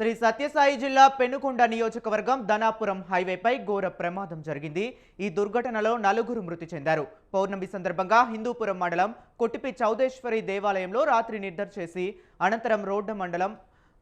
శ్రీ సత్యసాయి జిల్లా పెనుకొండ నియోజకవర్గం ధనాపురం హైవేపై ఘోర ప్రమాదం జరిగింది. ఈ దుర్ఘటనలో నలుగురు మృతి చెందారు. పౌర్ణమి సందర్భంగా హిందూపురం మండలం కొట్టిపి చౌదేశ్వరి దేవాలయంలో రాత్రి నిద్ర చేసి అనంతరం రోడ్డు మండలం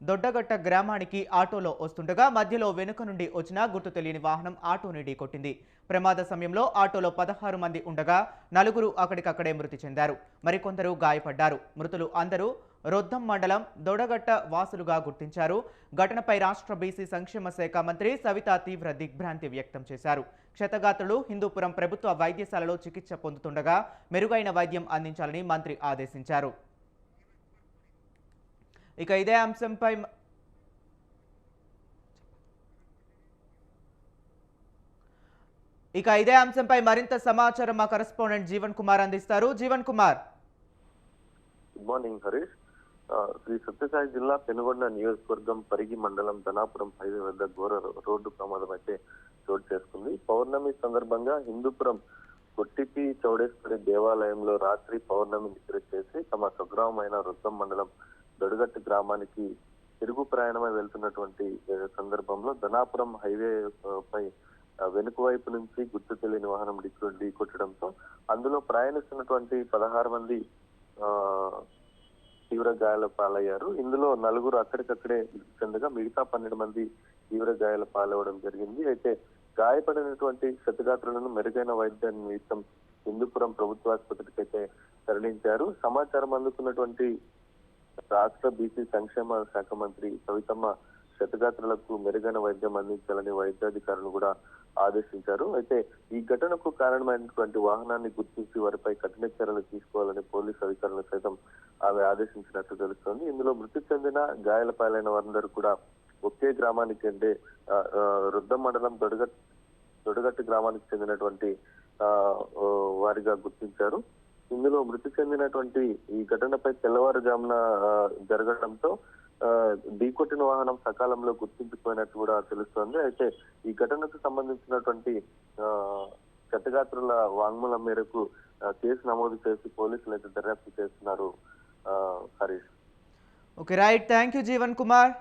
దొడ్డగట్ట గ్రామానికి ఆటోలో వస్తుండగా మధ్యలో వెనుక నుండి వచ్చిన గుర్తు తెలియని వాహనం ఆటోని ఢీకొట్టింది. ప్రమాద సమయంలో ఆటోలో పదహారు మంది ఉండగా నలుగురు అక్కడికక్కడే మృతి చెందారు. మరికొందరు గాయపడ్డారు. మృతులు అందరూ రొద్దం మండలం దొడగట్ట వాసులుగా గుర్తించారు. ఘటనపై రాష్ట్ర బీసీ సంక్షేమ శాఖ మంత్రి సవిత తీవ్ర దిగ్భ్రాంతి వ్యక్తం చేశారు. క్షతగాత్రులు హిందూపురం ప్రభుత్వ వైద్యశాలలో చికిత్స పొందుతుండగా మెరుగైన వైద్యం అందించాలని మంత్రి ఆదేశించారు. ఇక ఇదే అంశంపై ఇక ఇదే అంశంపై మరింత సమాచారం మా కరెస్పాండెంట్ జీవన్ కుమార్ అందిస్తారు. జీవన్ కుమార్. గుడ్ మార్నింగ్ హరీష్ శ్రీ సత్యసాయి జిల్లా పెనుగొండ నియోజకవర్గం పరిగి మండలం ధనాపురం హైవే వద్ద ఘోర రోడ్డు ప్రమాదం అయితే చోటు చేసుకుంది. పౌర్ణమి సందర్భంగా హిందూపురం కొట్టిపి చౌడేశ్వరి దేవాలయంలో రాత్రి పౌర్ణమి నిద్ర చేసి తమ స్వగ్రామమైన రుద్దం మండలం దొడగట్టు గ్రామానికి తిరుగు ప్రయాణమై వెళ్తున్నటువంటి సందర్భంలో ధనాపురం హైవే పై వెనుక వైపు నుంచి గుర్తు తెలియని వాహనం ఢీ ఢీకొట్టడంతో అందులో ప్రయాణిస్తున్నటువంటి పదహారు మంది తీవ్ర గాయాల పాలయ్యారు. ఇందులో నలుగురు అక్కడికక్కడే చెందగా మిగతా పన్నెండు మంది తీవ్ర గాయాల పాలవడం జరిగింది. అయితే గాయపడినటువంటి క్షతగాత్రులను మెరుగైన వైద్య నిమిత్తం హిందూపురం ప్రభుత్వ ఆసుపత్రికి అయితే తరలించారు. సమాచారం అందుకున్నటువంటి రాష్ట్ర బీసీ సంక్షేమ శాఖ మంత్రి సవితమ్మ క్షతగాత్రులకు మెరుగైన వైద్యం అందించాలని వైద్యాధికారులు కూడా ఆదేశించారు. అయితే ఈ ఘటనకు కారణమైనటువంటి వాహనాన్ని గుర్తించి వారిపై కఠిన చర్యలు తీసుకోవాలని పోలీసు అధికారులు సైతం ఆమె ఆదేశించినట్లు తెలుస్తోంది. ఇందులో మృతి చెందిన గాయాల పాలైన వారందరూ కూడా ఒకే గ్రామానికి చెందే రుద్దం మండలం దొడగట్ దొడగట్టు గ్రామానికి చెందినటువంటి వారిగా గుర్తించారు. ఇందులో మృతి చెందినటువంటి ఈ ఘటనపై తెల్లవారుజామున జరగడంతో ఢీకొట్టిన వాహనం సకాలంలో గుర్తించుకుపోయినట్టు కూడా తెలుస్తోంది. అయితే ఈ ఘటనకు సంబంధించినటువంటి క్షతగాత్రుల వాంగ్మూలం మేరకు కేసు నమోదు చేసి పోలీసులు అయితే దర్యాప్తు చేస్తున్నారు Harish. Okay right thank you Jeevan Kumar